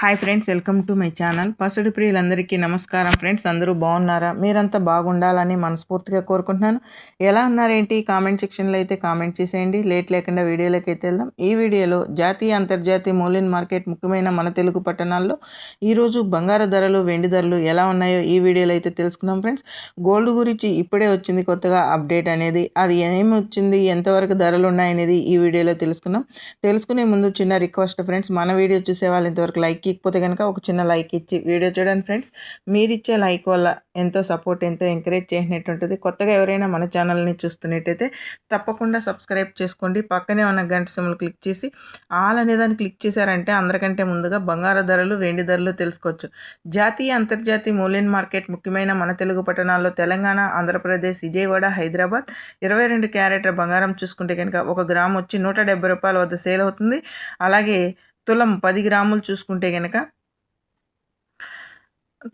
Hi friends welcome to my channel పసుడు ప్రియులందరికీ నమస్కారం friends అందరూ బాగున్నారా? మీరంతా బాగుండాలని మనస్ఫూర్తిగా కోరుకుంటున్నాను. ఎలా ఉన్నారేంటి? కామెంట్ సెక్షన్లో అయితే కామెంట్ చేసేయండి. లేట్ లేకుండా వీడియోలోకి అయితే వెళ్దాం. ఈ వీడియోలో జాతీయ అంతర్జాతీయ మూలిన్ మార్కెట్ ముఖ్యమైన మన తెలుగు పట్టణాల్లో ఈరోజు బంగారు ధరలు వెండి ధరలు ఎలా ఉన్నాయో ఈ వీడియోలో అయితే తెలుసుకున్నాం ఫ్రెండ్స్ గోల్డ్ గురించి ఇప్పుడే వచ్చింది కొత్తగా అప్డేట్ అనేది. అది ఏమి వచ్చింది? ఎంతవరకు ధరలు ఉన్నాయనేది ఈ వీడియోలో తెలుసుకున్నాం తెలుసుకునే ముందు చిన్న రిక్వెస్ట్ ఫ్రెండ్స్ మన వీడియో చూసే వాళ్ళు ఇంతవరకు లైక్ ఇకపోతే కనుక ఒక చిన్న లైక్ ఇచ్చి వీడియో చూడండి ఫ్రెండ్స్. మీరు ఇచ్చే లైక్ వల్ల ఎంతో సపోర్ట్ ఎంతో ఎంకరేజ్ చేసినట్టు ఉంటుంది కొత్తగా ఎవరైనా మన ఛానల్ని చూస్తున్నట్టయితే తప్పకుండా సబ్స్క్రైబ్ చేసుకోండి. పక్కనే ఉన్న గంట సిమ్లు క్లిక్ చేసి ఆల్ అనే దాన్ని క్లిక్ చేశారంటే అందరికంటే ముందుగా బంగారు ధరలు వెండి ధరలు తెలుసుకోవచ్చు. జాతీయ అంతర్జాతీయ మూల్యం మార్కెట్ ముఖ్యమైన మన తెలుగు పట్టణాల్లో తెలంగాణ ఆంధ్రప్రదేశ్ విజయవాడ హైదరాబాద్ ఇరవై రెండు క్యారెట్ల బంగారం చూసుకుంటే కనుక ఒక గ్రామ్ వచ్చి నూట రూపాయల వద్ద సేల్ అవుతుంది. అలాగే తులం పది గ్రాములు చూసుకుంటే కనుక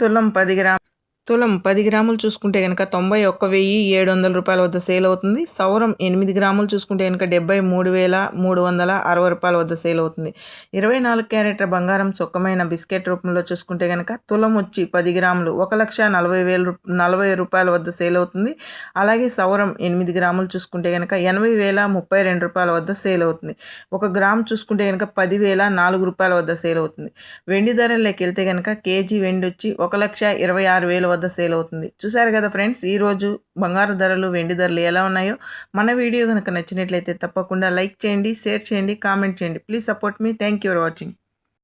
తులం పది గ్రాములు తులం పది గ్రాములు చూసుకుంటే కనుక తొంభై ఒక్క వెయ్యి ఏడు వందల రూపాయల వద్ద సేల్ అవుతుంది. సౌరం ఎనిమిది గ్రాములు చూసుకుంటే కనుక డెబ్బై మూడు వేల మూడు వందల అరవై రూపాయల వద్ద సేల్ అవుతుంది. ఇరవై నాలుగు క్యారెట్ల బంగారం సుఖమైన బిస్కెట్ రూపంలో చూసుకుంటే కనుక తులం వచ్చి పది గ్రాములు ఒక లక్ష నలభై వేల నలభై రూపాయల వద్ద సేల్ అవుతుంది. అలాగే సౌరం ఎనిమిది గ్రాములు చూసుకుంటే కనుక ఎనభై వేల ముప్పై రెండు రూపాయల వద్ద సేల్ అవుతుంది. ఒక గ్రామ్ చూసుకుంటే కనుక పదివేల నాలుగు రూపాయల వద్ద సేల్ అవుతుంది. వెండి ధరల్లోకి వెళ్తే కనుక కేజీ వెండి వచ్చి ఒక లక్ష ఇరవై ఆరు వేల వద్ద సేల్ అవుతుంది. చూసారు కదా ఫ్రెండ్స్ ఈరోజు బంగారు ధరలు వెండి ధరలు ఎలా ఉన్నాయో? మన వీడియో కనుక నచ్చినట్లయితే తప్పకుండా లైక్ చేయండి షేర్ చేయండి కామెంట్ చేయండి. Please support me. Thank you for watching.